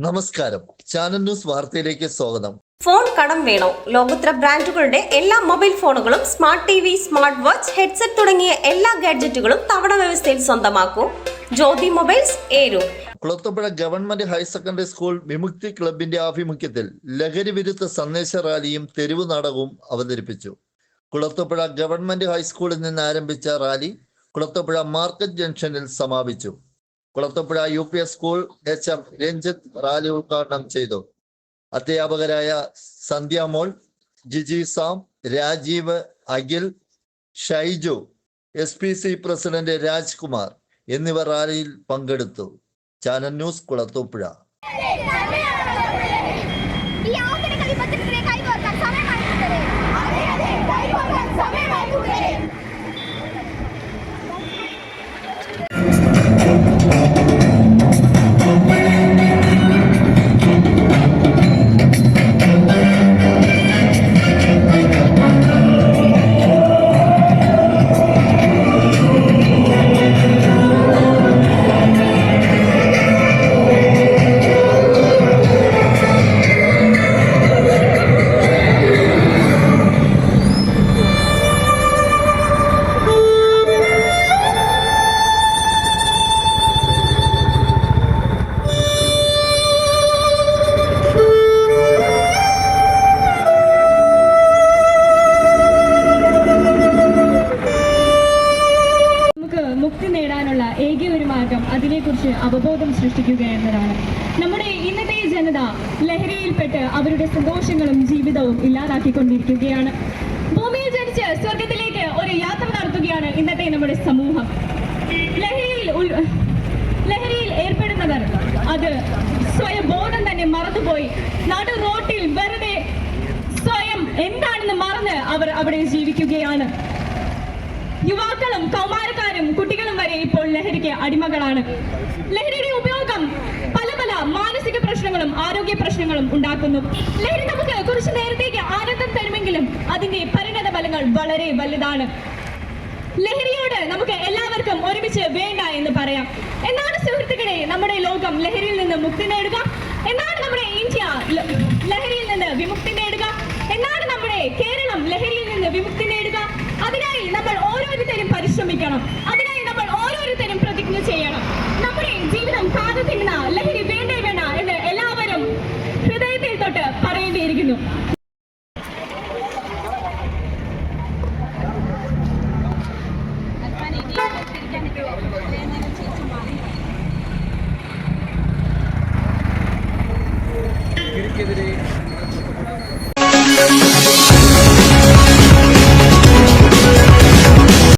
നമസ്കാരം. Channel news വാർത്തയിലേക്ക് സ്വാഗതം. ഫോൺ കടം വേണോ? ലോകോത്തര ബ്രാൻഡുകളുടെ എല്ലാ മൊബൈൽ ഫോണുകളും smart T V smart watch headset തുടങ്ങിയ എല്ലാ ഗാഡ്ജറ്റുകളും തവണ വ്യവസ്ഥയിൽ സ്വന്തമാക്കൂ. Jyothi mobiles ഏരു. Kulathupuzha government higher secondary school Vimukthi ക്ലബിന്റെ ആഭിമുഖ്യത്തിൽ ലഹരി വിരുദ്ധ സന്ദേശ റാലിയും തെരുവ് നാടകവും അവതരിപ്പിച്ചു. കുളത്തപ്പുഴ ഗവൺമെന്റ് ഹൈസ്കൂളിൽ നിന്ന് ആരംഭിച്ച റാലി കുളത്തപ്പുഴ മാർക്കറ്റ് ജംഗ്ഷനിൽ സമാപിച്ചു. Kulathupuzha U P S school H M Ranjith rally ഉദ്ഘാടനം ചെയ്തു. അധ്യാപകരായ Sandhyamol Giji Sam Rajeev Akhil Shaiju S P C president Rajkumar എന്നിവർ റാലിയിൽ പങ്കെടുത്തു. Channel news Kulathupuzha. അവബോധം സൃഷ്ടിക്കുക എന്നതാണ്. നമ്മുടെ ഇന്നത്തെ ജനത ലഹരിയിൽപ്പെട്ട് അവരുടെ സന്തോഷങ്ങളും ജീവിതവും ഇല്ലാതാക്കിക്കൊണ്ടിരിക്കുകയാണ്. ഭൂമിയിൽ ജനിച്ച് സ്വർഗത്തിലേക്ക് ഒരു യാത്ര നടത്തുകയാണ് ഇന്നത്തെ നമ്മുടെ സമൂഹം. ലഹരിയിൽ ലഹരിയിൽ ഏർപ്പെടുന്നവർ അത് സ്വയം ബോധം തന്നെ മറന്നുപോയി. നടു റോട്ടിൽ വെറുതെ സ്വയം എന്താണെന്ന് മറന്ന് അവർ അവിടെ ജീവിക്കുകയാണ്. യുവാക്കളും കൗമാരക്കാരും കുട്ടികളും വരെ ഇപ്പോൾ ലഹരിക്ക് അടിമകളാണ്. ലഹരിയുടെ ഉപയോഗം പല പല മാനസിക പ്രശ്നങ്ങളും ആരോഗ്യ പ്രശ്നങ്ങളും ഉണ്ടാക്കുന്നു. ലഹരി നമുക്ക് കുറച്ച് നേരത്തേക്ക് ആനന്ദം തരുമെങ്കിലും അതിന്റെ പരിണത ഫലങ്ങൾ വളരെ വലുതാണ്. ലഹരിയോട് നമുക്ക് എല്ലാവർക്കും ഒരുമിച്ച് വേണ്ട എന്ന് പറയാം. എന്നാണ് സുഹൃത്തുക്കളെ നമ്മുടെ ലോകം ലഹരിയിൽ നിന്ന് മുക്തി നേടുക. എന്നാണ് നമ്മുടെ ഇന്ത്യ ലഹരിയിൽ നിന്ന് വിമുക്തി നേടുക എന്നാണ് നമ്മുടെ കേരളം ലഹരിയിൽ നിന്ന് വിമുക്തി നേടുക അതിനായി നമ്മൾ പരിശ്രമിക്കണം അതിനായി നമ്മൾ ഓരോരുത്തരും പ്രതിജ്ഞ ചെയ്യണം. നമ്മുടെ ജീവിതം കാതു തിന്നുന്ന ലഹരി വേണ്ടേ വേണ്ട എന്ന് എല്ലാവരും ഹൃദയത്തിൽ തൊട്ട് പറയേണ്ടിയിരിക്കുന്നു.